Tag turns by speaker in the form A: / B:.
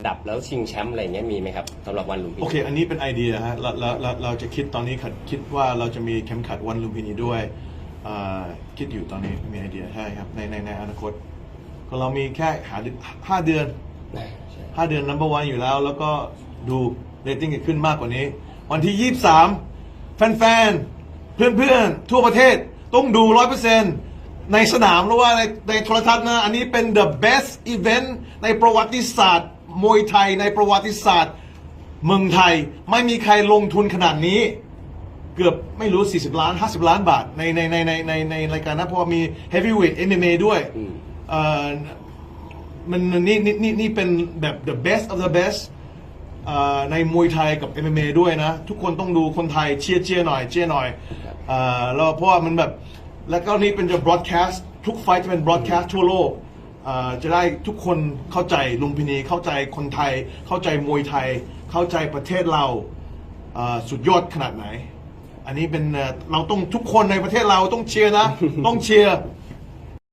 A: ดับแล้วชิงแชมป์อะไรเงี้ยมีไหมครับสำหรับวันลุมพินี
B: โอเค อันนี้เป็นไอเดียฮะเราเราเราเราจะคิดตอนนี้ขัดคิดว่าเราจะมีเข็มขัดวันลุมพินีด้วยอ่าคิดอยู่ตอนนี้มีไอเดียใช่ครับในในในอนาคตก็เรามีแค่หาเดือนห้าเดือน
A: ใช่
B: ห้าเดือน number one อยู่แล้ว แล้วก็ดูเรตติ้งจะขึ้นมากกว่านี้ วันที่23แฟนๆ เพื่อนๆ ทั่วประเทศต้องดู100% ในสนามหรือว่าในในโทรทัศน์นะอันนี้เป็น the best event ในประวัติศาสตร์มวยไทยในประวัติศาสตร์เมืองไทยไม่มีใครลงทุนขนาดนี้ เกือบไม่รู้ 40 ล้าน 50 ล้านบาท ในในในในในในรายการนะเพราะว่ามี heavyweight MMA ด้วยเอ่อมันนี่นี่นี่นี่เป็นแบบ the best of the best เอ่อในมวยไทยกับ MMA ด้วยนะ ทุกคนต้องดูคนไทยเชียร์เชียร์หน่อยเชียร์หน่อยเอ่อแล้วเพราะว่ามันแบบ แล้วก็นี่เป็นจะ broadcast ทุกไฟท์จะเป็น broadcast ทั่วโลกเอ่อจะได้ทุกคนเข้าใจลุมพินีเข้าใจคนไทย เข้าใจมวยไทย เข้าใจประเทศเราเอ่อสุดยอดขนาดไหน อันนี้เป็นเอ่อเราต้องทุกคนในประเทศเราต้องเชียร์นะ ต้องเชียร์